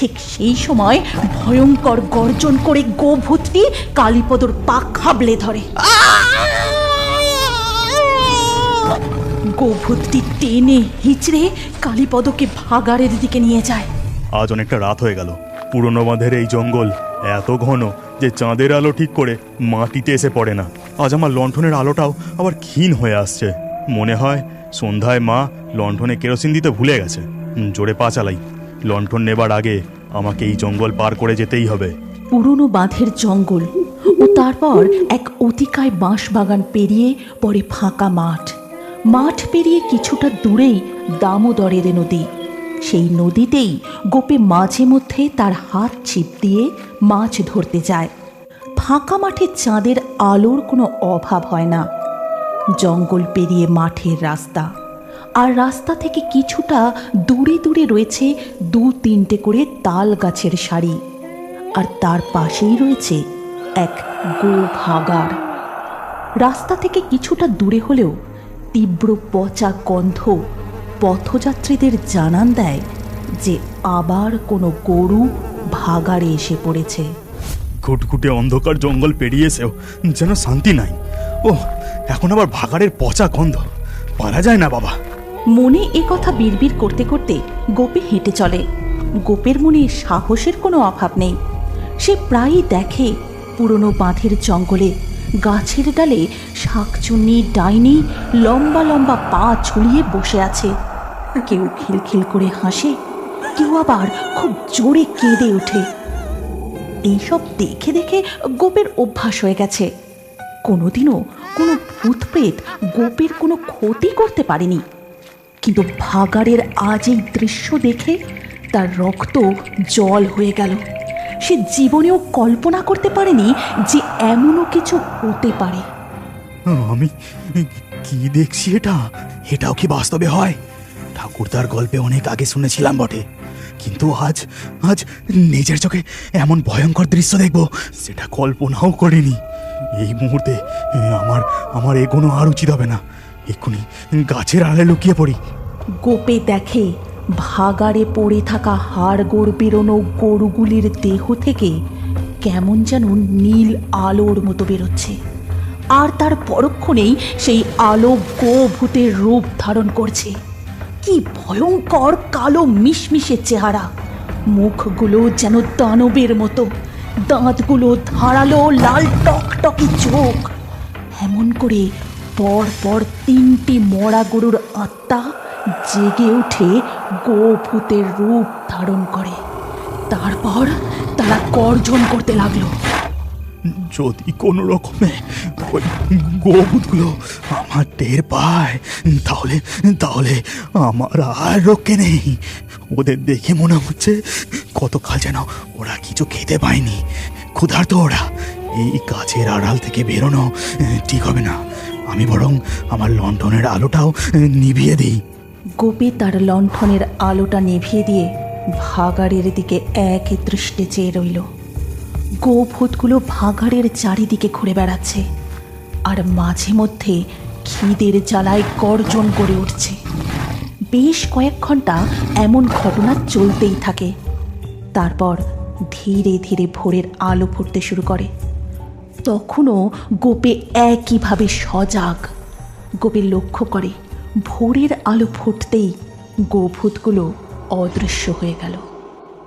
ঠিক সেই সময় ভয়ঙ্কর গর্জন করে গোভূতটি কালীপদর পা খাবলে ধরে। গোভূতটি টেনে হিচড়ে কালীপদকে ভাগাড়ের দিকে নিয়ে যায়। আজ অনেকটা রাত হয়ে গেল। পুরনো বাঁধের এই জঙ্গল এত ঘন যে চাঁদের আলো ঠিক করে মাটিতে এসে পড়ে না। আজ আমার লণ্ঠনের আলোটাও আবার ক্ষীণ হয়ে আসছে। মনে হয় সন্ধ্যায় মা লণ্ঠনে কেরোসিন দিতে ভুলে গেছে। জোরে পা চালাই। লণ্ঠন নেবার আগে আমাকে এই জঙ্গল পার করে যেতেই হবে। পুরনো বাঁধের জঙ্গল ও তারপর এক অতিকায় বাঁশ বাগান পেরিয়ে পরে ফাঁকা মাঠ। মাঠ পেরিয়ে কিছুটা দূরেই দামোদরের নদী। সেই নদীতেই গোপে মাঝে মধ্যে তার হাত ছিপ দিয়ে মাছ ধরতে যায়। ফাঁকা মাঠে চাঁদের আলোর কোনো অভাব হয় না। জঙ্গল পেরিয়ে মাঠের রাস্তা। আর রাস্তা থেকে কিছুটা দূরে দূরে রয়েছে দু তিনটে করে তাল গাছের সারি। আর তার পাশেই রয়েছে এক গো ভাগাড় রাস্তা থেকে কিছুটা দূরে হলেও তীব্র পচা গন্ধ পথযাত্রীদের জানান দেয় যে আবার কোনো গরু ভাগাড়ে এসে পড়েছে। ঘুটঘুটে অন্ধকার জঙ্গল পেরিয়েছেও যেন শান্তি নাই। ও এখন আবার ভাগাড়ের পচা গন্ধ। পারা যায় না বাবা। মনে এ কথা বিড়বিড় করতে করতে গোপে হেঁটে চলে। গোপের মনে সাহসের কোনো অভাব নেই। সে প্রায়ই দেখে পুরনো বাঁধের জঙ্গলে, গাছের ডালে শাকচুন্নি ডাইনি লম্বা লম্বা পা ঝুলিয়ে বসে আছে। কেউ খিলখিল করে হাসে, কেউ আবার খুব জোরে কেঁদে ওঠে। এইসব দেখে দেখে গোপের অভ্যাস হয়ে গেছে। কোনোদিনও কোনো ভূতপ্রেত গোপের কোনো ক্ষতি করতে পারেনি। কিন্তু ভাগাড়ের আজ এই দৃশ্য দেখে তার রক্ত জল হয়ে গেল। সে জীবনেও কল্পনা করতে পারেনি যে এমনও কিছু হতে পারে। আমি কি দেখছি এটা? এটাও কি বাস্তবে হয়? ঠাকুরদার গল্পে অনেক আগে শুনেছিলাম বটে। কিন্তু আজ আজ নিজের চোখে এমন ভয়ঙ্কর দৃশ্য দেখব, সেটা কল্পনাও করিনি। এই মুহূর্তে আমার আমার এগোনো আর উচিত হবে না। এক্ষুনি গাছের আড়ালে লুকিয়ে পড়ি। গোপে দেখে ভাগাড়ে পড়ে থাকা হাড়গোড় বেরোনো গরুগুলির দেহ থেকে কেমন যেন নীল আলোর মতো বেরোচ্ছে। আর তার পরক্ষণেই সেই আলো গো ভূতের রূপ ধারণ করছে। কি ভয়ঙ্কর কালো মিশমিশে চেহারা। মুখগুলো যেন দানবের মতো। দাঁতগুলো ধারালো লাল টকটকে চোখ। এমন করে পর পর তিনটি মরা গরুর আত্মা জেগে উঠে গো ভূতের রূপ ধারণ করে। তারপর তারা গর্জন করতে লাগল। যদি কোনো রকমে ওই গোভূতগুলো আমার টের পায়, তাহলে তাহলে আমার আর রক্ষে নেই। ওদের দেখে মনে হচ্ছে কতকাল যেন ওরা কিছু খেতে পায়নি। ক্ষুধার্ত ওরা। এই গাছের আড়াল থেকে বেরোনো ঠিক হবে না। আমি বরং আমার লণ্ঠনের আলোটাও নিভিয়ে দিই। গোপী তার লণ্ঠনের আলোটা নিভিয়ে দিয়ে ভাগাড়ের দিকে এক দৃষ্টে চেয়ে রইল। গোভূতগুলো ভাগাড়ের চারিদিকে ঘুরে বেড়াচ্ছে আর মাঝে মধ্যে খিদের জ্বালায় গর্জন করে উঠছে। বেশ কয়েক ঘণ্টা এমন ঘটনা চলতেই থাকে। তারপর ধীরে ধীরে ভোরের আলো ফুটতে শুরু করে। তখনও গোপে একইভাবে সজাগ। গোপে লক্ষ্য করে ভোরের আলো ফুটতেই গোভূতগুলো অদৃশ্য হয়ে গেল।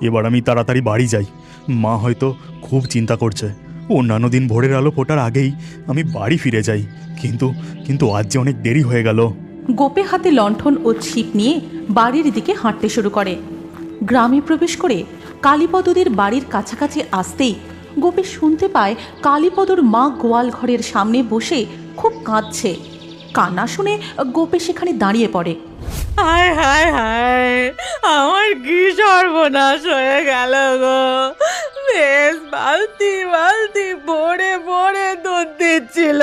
এবার আমি তাড়াতাড়ি বাড়ি যাই। মা হয়তো খুব চিন্তা করছে। অন্যান্য দিন ভোরের আলো ফোটার আগেই আমি বাড়ি ফিরে যাই। কিন্তু কিন্তু আজ যে অনেক দেরি হয়ে গেল। গোপে হাতে লণ্ঠন ও ছিপ নিয়ে বাড়ির দিকে হাঁটতে শুরু করে। গ্রামে প্রবেশ করে কালীপদদের বাড়ির কাছাকাছি আসতেই গোপে শুনতে পায় কালীপদর মা গোয়াল ঘরের সামনে বসে খুব কাঁদছে। কান্না শুনে গোপে সেখানে দাঁড়িয়ে পড়ে। হায় হায় হায় আমার কি সর্বনাশ হয়ে গেল গো। বেশ বালতি বালতি ভরে ভরে দুধ দিচ্ছিল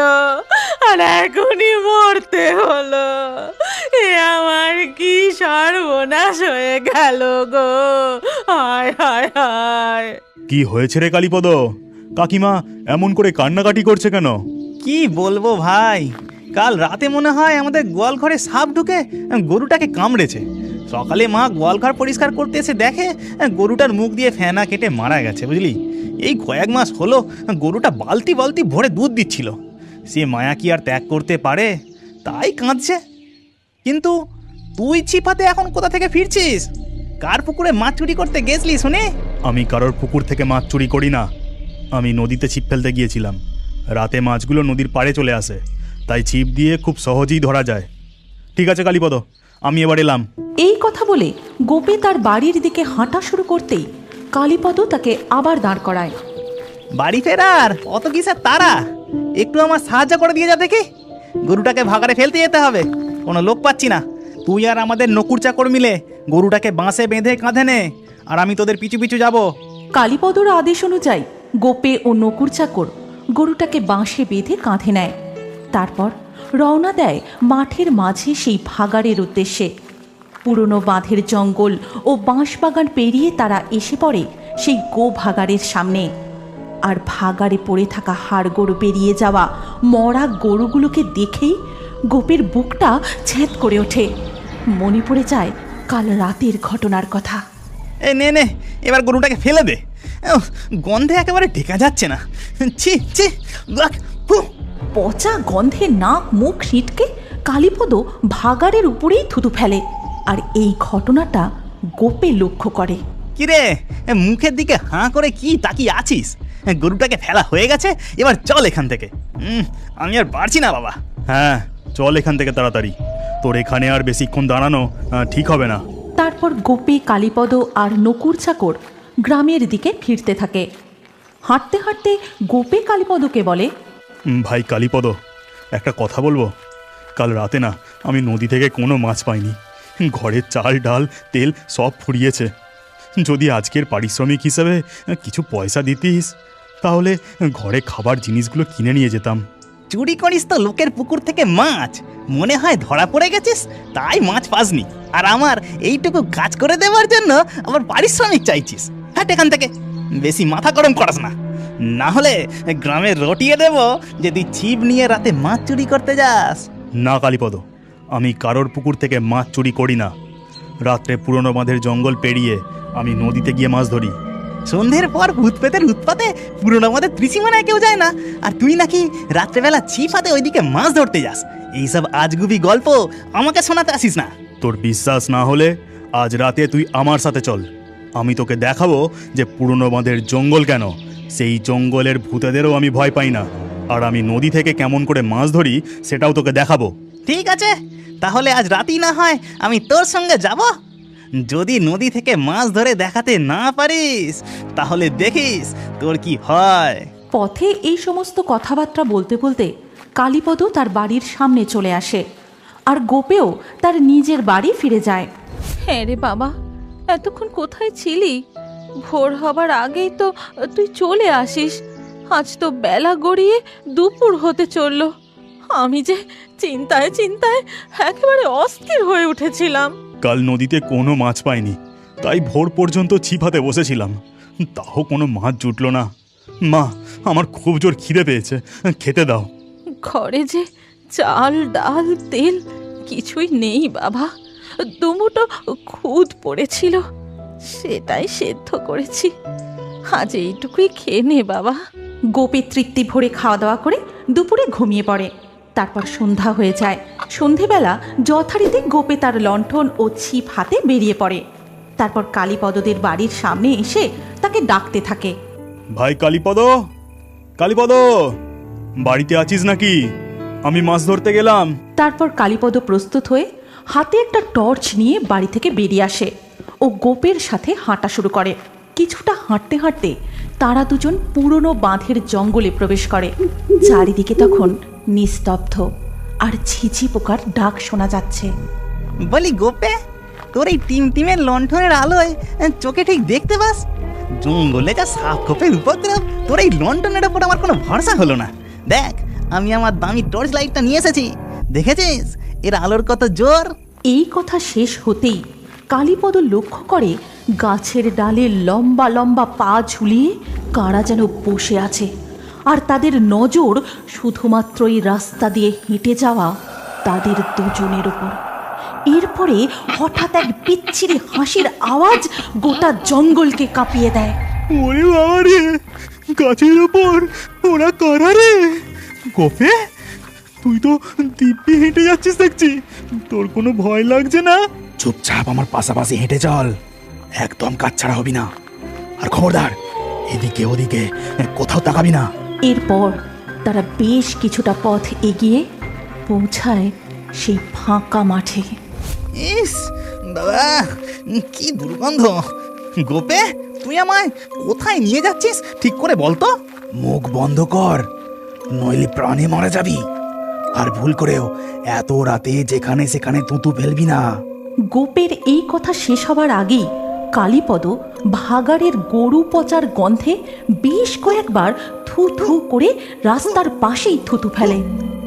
আর এখনই মরতে হলো। এ আমার কি সর্বনাশ হয়ে গেল গো। হায় হায় হায়। কি হয়েছে রে কালীপদ? কাকিমা এমন করে কান্নাকাটি করছে কেন? কি বলব ভাই? কাল রাতে মনে হয় আমাদের গোয়াল ঘরে সাপ ঢুকে গরুটাকে কামড়েছে। সকালে মা গোয়াল ঘর পরিষ্কার করতে এসে দেখে গরুটার মুখ দিয়ে ফেনা কেটে মারা গেছে, বুঝলি? এই কয়েক মাস হলো গরুটা বালতি বালতি ভরে দুধ দিচ্ছিল। সে মায়া কি আর ত্যাগ করতে পারে? তাই কাঁদছে। কিন্তু তুই ছিপাতে এখন কোথা থেকে ফিরছিস? কার পুকুরে মাছ চুরি করতে গেছলি শুনে? আমি কারোর পুকুর থেকে মাছ চুরি করি না। আমি নদীতে ছিপ ফেলতে গিয়েছিলাম। রাতে মাছগুলো নদীর পাড়ে চলে আসে। তাই ছিপ দিয়ে খুব সহজেই ধরা যায়। ঠিক আছে কালীপদ আমি এবার এলাম। এই কথা বলে গোপে তার বাড়ির দিকে হাঁটা শুরু করতেই কালীপদ তাকে আবার দাঁড় করায়। বাড়ি ফেরার অত কি স্যার তারা? একটু আমার সাহায্য করে দিয়ে যা দেখি। গরুটাকে ভাগারে ফেলতে যেতে হবে কোনো লোক পাচ্ছি না। তুই আর আমাদের নকুর চাকর মিলে গরুটাকে বাঁশে বেঁধে কাঁধে নে আর আমি তোদের পিছু পিছু যাব। কালীপদর আদেশ অনুযায়ী গোপে ও নকুর চাকর গরুটাকে বাঁশে বেঁধে কাঁধে নেয়। তারপর রওনা দেয় মাঠের মাঝে সেই ভাগাড়ের উদ্দেশ্যে। পুরনো বাঁধের জঙ্গল ও বাঁশবাগান পেরিয়ে তারা এসে পড়ে সেই গো ভাগাড়ের সামনে। আর ভাগাড়ে পড়ে থাকা হাড় গরু পেরিয়ে যাওয়া মরা গরুগুলোকে দেখেই গোপের বুকটা ছেদ করে ওঠে। মনে পড়ে যায় কাল রাতের ঘটনার কথা। এ নে নে, এবার গরুটাকে ফেলে দে। গন্ধে একেবারে টেকা যাচ্ছে না। ছি ছি। পচা গন্ধে নাক মুখ ছিটকে কালীপদ ভাগাড়ের উপরেই থুতু ফেলে আর এই ঘটনাটা গোপে লক্ষ্য করে। কিরে এ মুখের দিকে হাঁ করে কি তাকিয়ে আছিস? গরুটাকে ফেলা হয়ে গেছে এবার চল এখান থেকে। আমি আর পারছি না বাবা। হ্যাঁ চল এখান থেকে তাড়াতাড়ি। তোর এখানে আর বেশিক্ষণ দাঁড়ানো ঠিক হবে না। তারপর গোপে কালীপদ আর নকুর চাকর গ্রামের দিকে ফিরতে থাকে। হাঁটতে হাঁটতে গোপে কালীপদকে বলে ভাই কালীপদ, একটা কথা বলব? কাল রাতে না, আমি নদী থেকে কোনো মাছ পাইনি। ঘরের চাল, ডাল, তেল সব ফুরিয়েছে। যদি আজকের পারিশ্রমিক হিসেবে কিছু পয়সা দিতিস, তাহলে ঘরে খাবার জিনিসগুলো কিনে নিয়ে যেতাম। চুরি করিস তো লোকের পুকুর থেকে মাছ। মনে হয় ধরা পড়ে গেছিস, তাই মাছ পাসনি। আর আমার এইটুকু কাজ করে দেওয়ার জন্য আবার পারিশ্রমিক চাইছিস। হ্যাঁ এখান থেকে। বেশি মাথা গরম করাস না। না হলে গ্রামে রটিয়ে দেব যে তুই ছিপ নিয়ে রাতে মাছ চুরি করতে যাস। না কালীপদ আমি কারোর পুকুর থেকে মাছ চুরি করি না। রাত্রে পুরনো বাঁধের জঙ্গল পেরিয়ে আমি নদীতে গিয়ে মাছ ধরি। সন্ধ্যের পর ভূত পেতের উৎপাতে পুরনো বাঁধের ত্রিসীমানায় কেউ যায় না। আর তুই নাকি রাত্রেবেলা ছিপ হাতে ওইদিকে মাছ ধরতে যাস। এইসব আজগুবি গল্প আমাকে শোনাতে আসিস না। তোর বিশ্বাস না হলে আজ রাতে তুই আমার সাথে চল। আমি তোকে দেখাবো যে পুরনো বাঁধের জঙ্গল কেন। সেই জঙ্গলের ভূতেদেরও আমি ভয় পাই না। আর আমি নদী থেকে কেমন করে মাছ ধরি সেটাও তোকে দেখাবো। ঠিক আছে তাহলে আজ রাতেই না হয় আমি তোর সঙ্গে যাব। যদি নদী থেকে মাছ ধরে দেখাতে না পারিস তাহলে দেখিস তোর কি হয়। পথে এই সমস্ত কথাবার্তা বলতে বলতে কালীপদ তার বাড়ির সামনে চলে আসে আর গোপেও তার নিজের বাড়ি ফিরে যায়। হ্যাঁ রে বাবা এতক্ষণ কোথায় ছিলি? ভোর হবার আগেই তো তুই চলে আসিস। আজ তো বেলা গড়িয়ে দুপুর হতে চলল। আমি যে চিন্তায় চিন্তায় একেবারে অস্থির হয়ে উঠেছিলাম। কাল নদীতে কোনো মাছ পাইনি তাই ভোর পর্যন্ত ছিপ হাতে বসেছিলাম। তাও কোনো মাছ জুটলো না। মা আমার খুব জোর খিদে পেয়েছে খেতে দাও। ঘরে যে চাল ডাল তেল কিছুই নেই বাবা। দুমুটো খুদ পড়েছিল। সেটাই সেদ্ধ করেছি। আজ এইটুকুই খেয়ে নে বাবা। গোপে তৃপ্তি ভরে খাওয়া দাওয়া করে দুপুরে ঘুমিয়ে পড়ে। তারপর সন্ধ্যা হয়ে যায়। সন্ধেবেলা যথারীতি গোপে তার লণ্ঠন ও ছিপ হাতে বেরিয়ে পড়ে। তারপর কালীপদদের বাড়ির সামনে এসে তাকে ডাকতে থাকে। ভাই কালীপদ? কালীপদ বাড়িতে আছিস নাকি? আমি মাছ ধরতে গেলাম। তারপর কালীপদ প্রস্তুত হয়ে হাতে একটা টর্চ নিয়ে বাড়ি থেকে বেরিয়ে আসে। ও গোপের সাথে হাঁটা শুরু করে। কিছুটা হাঁটতে হাঁটতে তারা দুজন পুরনো বাঁধের জঙ্গলে প্রবেশ করে। চারিদিকে তখন নিস্তব্ধ আর ঝিঝি পোকার ডাক শোনা যাচ্ছে। বলি গোপে তোর এই টিম টিমের লণ্ঠনের আলোয় চোখে ঠিক দেখতে পাস? জঙ্গলে যা সাপ খোপের উপদ্রব তোর এই লণ্ঠনের ওপর আমার কোনো ভরসা হলো না। দেখ আমি আমার দামি টর্চ লাইটটা নিয়ে এসেছি। দেখেছিস? এর আলোর কত জোর। এই কথা শেষ হতেই কালীপদ লক্ষ্য করে গাছের ডালে লম্বা লম্বা পা ঝুলিয়ে কারা যেন বসে আছে। আর তাদের নজর শুধুমাত্র এই রাস্তা দিয়ে হেঁটে যাওয়া তাদের দুজনের উপর। এরপরে হঠাৎ এক বিচ্ছিরি হাসির আওয়াজ গোটা জঙ্গলকে কাঁপিয়ে দেয়। ওরে গাছের ওপর ওরা কারা রে? গোপে, তুই তো দিব্যি হেঁটে যাচ্ছিস দেখছি। তোর কোনো ভয় লাগছে না? চুপচাপ আমার পাশাপাশি হেঁটে চল। একদম কাজ ছাড়া হবি না। আর খবরদার এদিকে ওদিকে কোথাও তাকাবি না। এরপর তারা বেশ কিছুটা পথ এগিয়ে পৌঁছায় সেই ফাঁকা মাঠে। ইস বাবা কি দুর্গন্ধ। গোপে তুই আমায় কোথায় নিয়ে যাচ্ছিস? ঠিক করে বলতো মুখ বন্ধ কর নইলে প্রাণে মারা যাবি। আর ভুল করেও এত রাতে যেখানে সেখানে তুতু ফেলবি না। গোপের এই কথা শেষ হবার আগেই কালীপদ ভাগাড়ের গরু পচার গন্ধে বেশ কয়েকবার থু থু করে রাস্তার পাশেই থুতু ফেলে।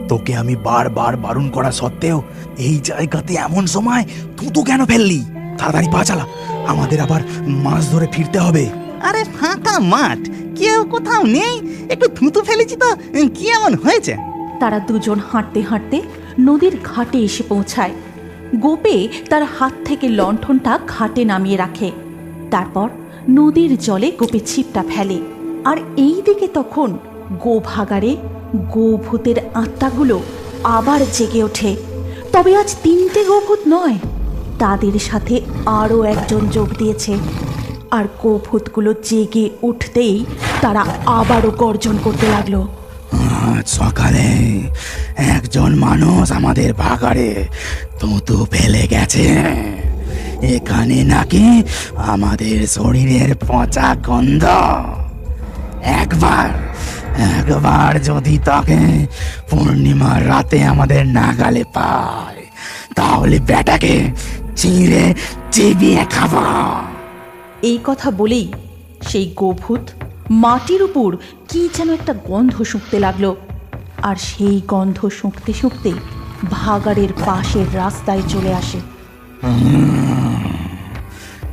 তোকে আমি বারবার বারণ করা সত্ত্বেও এই জায়গাতে এমন সময় থুতু কেন ফেললি? তাড়াতাড়ি পা চালা। আমাদের আবার মাছ ধরে ফিরতে হবে। আরে ফাঁকা মাঠ কেউ কোথাও নেই। একটু থুতু ফেলেছি তো কি এমন হয়েছে? তারা দুজন হাঁটতে হাঁটতে নদীর ঘাটে এসে পৌঁছায়। গোপে তার হাত থেকে লণ্ঠনটা ঘাটে নামিয়ে রাখে। তারপর নদীর জলে গোপে ছিপটা ফেলে। আর এই দিকে তখন গো ভাগাড়ে গো ভূতের আত্মাগুলো আবার জেগে ওঠে। তবে আজ তিনটে গোভূত নয়, তাদের সাথে আরও একজন যোগ দিয়েছে। আর গোভূতগুলো জেগে উঠতেই তারা আবারও গর্জন করতে লাগল। আজ সকালে একজন মানুষ আমাদের বাগারে তুতু ফেলে গেছে। এখানে নাকি আমাদের শরীরের পচা গন্ধ। একবার একবার যদি তাকে পূর্ণিমার রাতে আমাদের নাগালে পায়, তাহলে বেটাকে চিঁড়ে চিবিয়ে খাব এই কথা বলেই সেই গোভূত মাটির উপর কি যেন একটা গন্ধ শুঁকতে লাগল। আর সেই গন্ধ শুঁকতে শুঁকতে ভাগাড়ের পাশের রাস্তায় চলে আসে।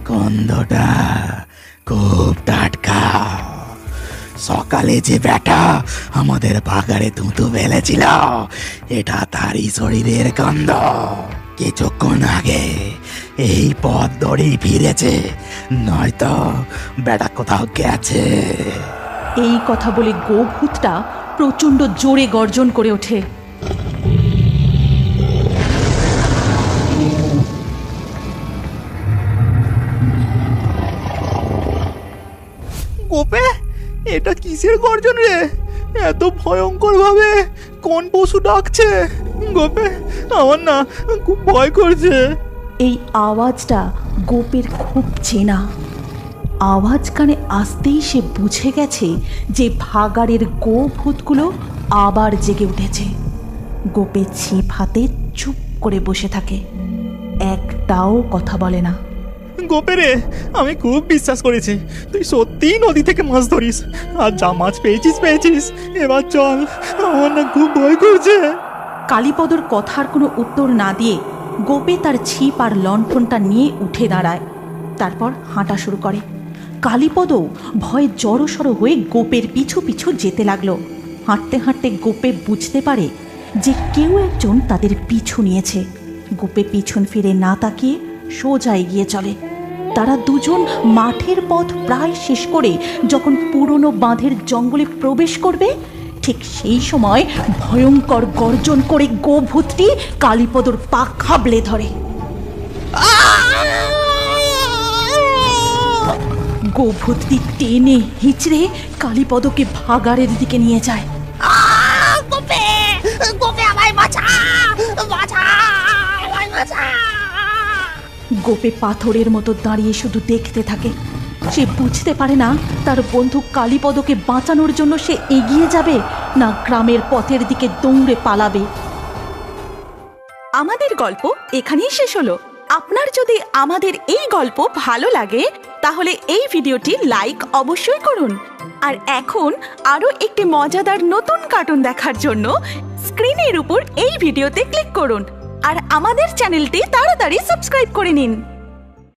গন্ধটা খুব টাটকা। সকালে যে বেটা আমাদের বাগারে ধুতু ফেলেছিল এটা তারই শরীরের গন্ধ। কিছুক্ষণ আগে এই পথ ধরেই ফিরেছে নয়তো বেটা কোথাও গেছে। এই কথা বলে গোভূতটা প্রচণ্ড জোরে গর্জন করে ওঠে। গোপে এটা কিসের গর্জন রে? এত ভয়ঙ্কর ভাবে কোন পশু ডাকছে? গোপে আমার না খুব ভয় করছে। এই আওয়াজটা গোপের খুব চেনা। আওয়াজ কানে আসতেই সে বুঝে গেছে যে ভাগাড়ের গো ভূতগুলো আবার জেগে উঠেছে। গোপে ছিপ হাতে চুপ করে বসে থাকে। একটাও কথা বলে না। গোপে রে আমি খুব বিশ্বাস করেছি। তুই সত্যিই নদী থেকে মাছ ধরিস। আর যা মাছ পেয়েছিস পেয়েছিস। এবার চল আমার না খুব ভয় করছে। কালীপদর কথার কোনো উত্তর না দিয়ে গোপে তার ছিপ আর লণ্ঠনটা নিয়ে উঠে দাঁড়ায়। তারপর হাঁটা শুরু করে। কালীপদও ভয়ে জড়সড় হয়ে গোপের পিছু পিছু যেতে লাগল। হাঁটতে হাঁটতে গোপে বুঝতে পারে যে কেউ একজন তাদের পিছু নিয়েছে। গোপে পিছন ফিরে না তাকিয়ে সোজা এগিয়ে চলে। তারা দুজন মাঠের পথ প্রায় শেষ করে যখন পুরনো বাঁধের জঙ্গলে প্রবেশ করবে ঠিক সেই সময় ভয়ঙ্কর গর্জন করে গোভূতটি কালীপদর পা খাবলে ধরে। গোভূতটি টেনে হিচড়ে কালীপদকে ভাগাড়ের দিকে নিয়ে যায়। গোপে পাথরের মতো দাঁড়িয়ে শুধু দেখতে থাকে। সে বুঝতে পারে না তার বন্ধু কালীপদকে বাঁচানোর জন্য সে এগিয়ে যাবে না গ্রামের পথের দিকে দৌড়ে পালাবে। আমাদের গল্প এখানেই শেষ হলো। আপনার যদি আমাদের এই গল্প ভালো লাগে, তাহলে এই ভিডিওটি লাইক অবশ্যই করুন। আর এখন আরও একটি মজাদার নতুন কার্টুন দেখার জন্য স্ক্রিনের উপর এই ভিডিওতে ক্লিক করুন। আর আমাদের চ্যানেলটি তাড়াতাড়ি সাবস্ক্রাইব করে নিন।